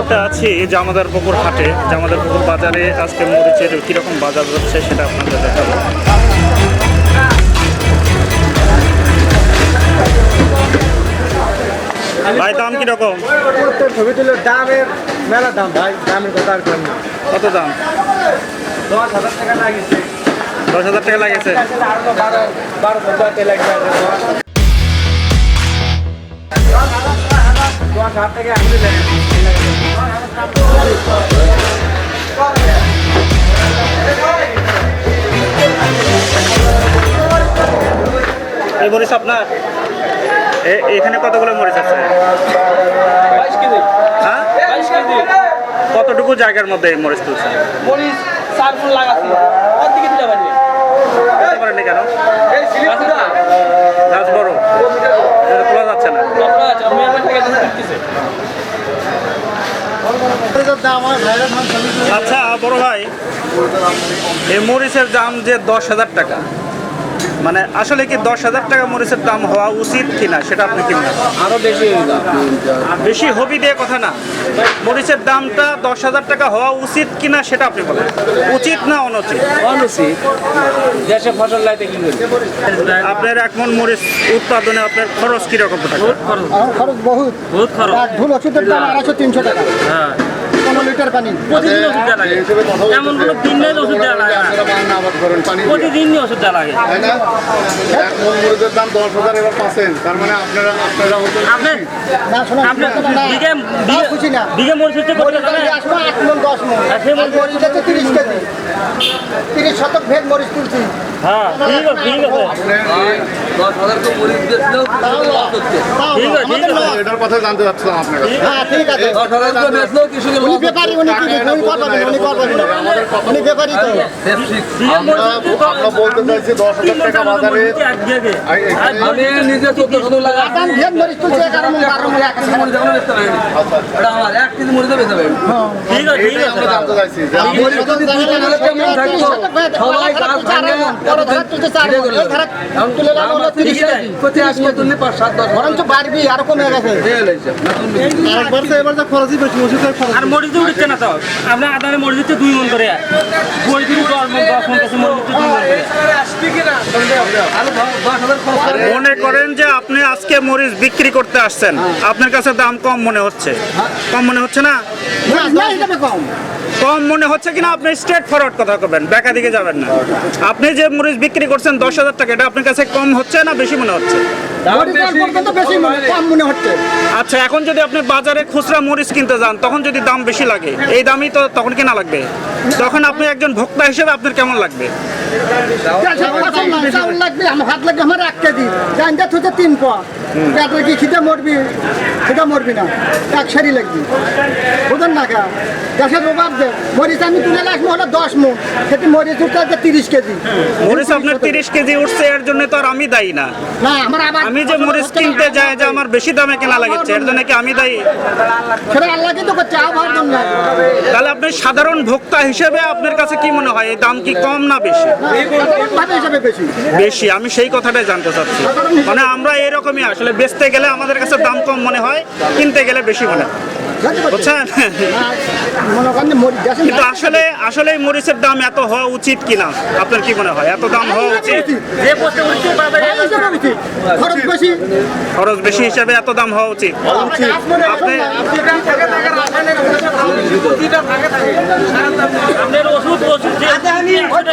আছি জামাদার পুকুর হাটে। জামাদার পুকুর বাজারে আজকে মরিচের কীরকম বাজার যাচ্ছে সেটা আপনাদের দেখাবো। ভাই দাম কীরকম? ছবি তুলে দামের মেলা দাম ভাই দামের কথা আর কত দাম? দশ হাজার টাকা লাগিয়েছে। দশ হাজার টাকা লাগেছে বারো বারো হাজার টাকা লাগবে দশ এই মরিচ আপনার? এখানে কতগুলো মরিচ আছে? হ্যাঁ? কতটুকু জায়গার মধ্যে এই মরিচ তুলছে মরিচ চার ফুল লাগাচ্ছি। ওর দিকে দিতে পারবি কেন? আচ্ছা বড় ভাই এই মরিচের দাম যে দশ হাজার টাকা। মানে আসলে কি দশ হাজার টাকা মরিচের দাম হওয়া উচিত কিনা সেটা আপনি কি? আরও বেশি বেশি হবি দিয়ে কথা না। মরিচের দামটা দশ হাজার টাকা হওয়া উচিত কিনা সেটা আপনি বলেন। উচিত না অনুচিত? অনুচিত। দেশে ফসল লাইতে কি আপনার এক মন মরিচ উৎপাদনে আপনার খরচ কীরকম? খরচ। বহুত। বহুত খরচ। ঢুল ওষুধের দাম আড়াইশো তিনশো টাকা। হ্যাঁ। লিটার পানি? প্রতিদিন ওষুধ দেওয়া লাগে। এমন কোনো দিন নেই ওষুধ দেওয়া লাগে। ওষুধ দেওয়া লাগে। দাম দশ হাজার এবার পাচ্ছেন। তার মানে আপনারা আপনারা বিঘে মরিচ তিরিশ শতক ভেদ মরিচ তুলছি। হ্যাঁ ঠিক আছে ঠিক আছে। দশ হাজার তো মরিচ ঠিক আছে। এটার কথা জানতে চাচ্ছিলাম আপনার কাছে। হ্যাঁ ঠিক আছে। দশ হাজার তো বেচলেও উনি ব্যাপারী উনি কি উনি করবেন উনি করবেন উনি ব্যাপারী তো। আমরা আমরা বলতে চাইছি দশ হাজার টাকা বাজারে। আর আমি নিজে চোদ্দ শত লাগা আদান ভেদ মরিচ বারো মন এক কেজি। মরিচ এখনও বেচতে পারিনি এটা আমার এক কেজি মরিচও বেচতে পারিনি ঠিক আছে ঠিক এইটাই আমরা জানতে চাইছি যে তিরিশ যদি দুই টাকা কেমন তিরিশ থাকতো সবাই গাছ ভাঙে বড় ধারা তুলছে চার এই ধারা তুলে লাভ হলো তিরিশ কেজি। কোথায় আসবে তুমি পাঁচ সাত দশ বরঞ্চ বাড়বি আরও কমে গেছে। আর মরিচ উঠছে না তো? আপনার আদানে মরিচ দিচ্ছে দুই মন করে। দশ মন দশ মন কাছে দুই মন মনে করেন যে আপনি আজকে মরিচ বিক্রি করতে আসছেন। আপনার কাছে দাম কম মনে হচ্ছে। কম মনে হচ্ছে না? কম। কম মনে হচ্ছে কিনা আপনি স্ট্রেট ফরওয়ার্ড কথা করবেন বেকা দিকে যাবেন না। আপনি যে মরিচ বিক্রি করছেন দশ হাজার টাকা এটা আপনার কাছে কম হচ্ছে না বেশি মনে হচ্ছে? মনে আচ্ছা এখন যদি আপনি বাজারে খুচরা মরিচ কিনতে যান তখন যদি দাম বেশি লাগে এই দামই তো তখন কিনা লাগবে। তখন আপনি একজন ভোক্তা হিসেবে আপনার কেমন লাগবে? চাউল লাগবে আমার এক কেজি। জানটা থুতে তিন পোয়া পেটে কি খিদে মরবি। খিদে মরবি না। এক সারি লাগবি। বুঝেন না কা দেশের অভাব দে মরিচ আমি তুলে আসব হলো দশ সেটি মরিচ উঠতে তিরিশ কেজি। মরিচ আপনার তিরিশ কেজি উঠছে এর জন্য তো আর আমি দায়ী না। না আমার আবার আমি যে মরিচ কিনতে যাই যে আমার বেশি দামে কেনা লাগছে এর জন্য। কি আমি দায়ী? সেটা করছে জন্য তাহলে আপনি সাধারণ ভোক্তা হিসেবে আপনার কাছে কি মনে হয়? এই দাম কি কম না বেশি? বেশি। আমি সেই কথাটাই জানতে চাচ্ছি। মানে আমরা এরকমই আসলে বেচতে গেলে আমাদের কাছে দাম কম মনে হয় কিনতে গেলে বেশি মনে হয়? কিন্তু আসলে আসলে মরিচের দাম এত হওয়া উচিত কিনা? আপনার কি মনে হয়? এত দাম হওয়া উচিত। খরচ বেশি হিসেবে এত দাম হওয়া উচিত? আপনি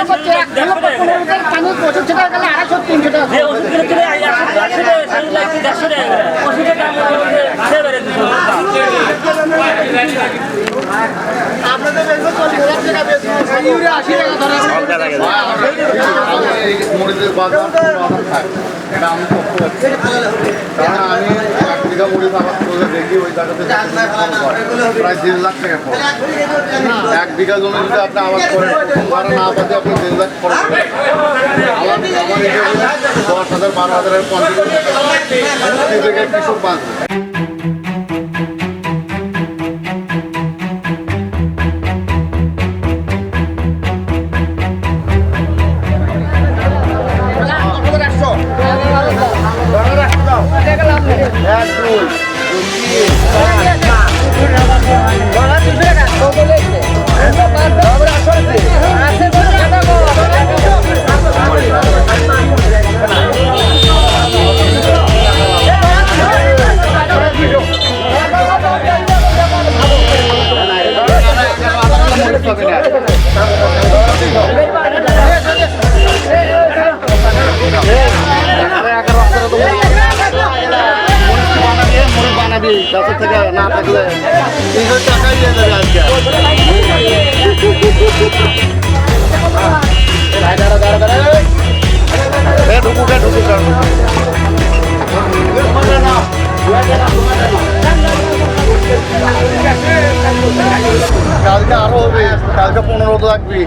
করছে, এক কিলো পর পনেরো লিটার পানি পঁচিশ টাকা গেলে আড়াইশো তিনশো টাকা যে ওষুধ কিনে কিনে একশো একশো টাকা সাড়ে লাগছে দেড়শো টাকা করে। ওষুধের দাম হচ্ছে আড়াই বেড়ে দিচ্ছে ওষুধের দাম। এটা আমি পক্ষ পাচ্ছি কারণ আমি এক বিঘা মরিচ আবাদ করে দেখি ওই জায়গাতে। প্রায় দেড় লাখ টাকা ফল এক বিঘা জমি যদি আপনি আবাদ করেন বারো না আবাদে আপনি দেড় লাখ খরচ। আমার দশ হাজার বারো হাজারের পঞ্চাশ কৃষক বাঁচবে কালকে পনেরো লাগবি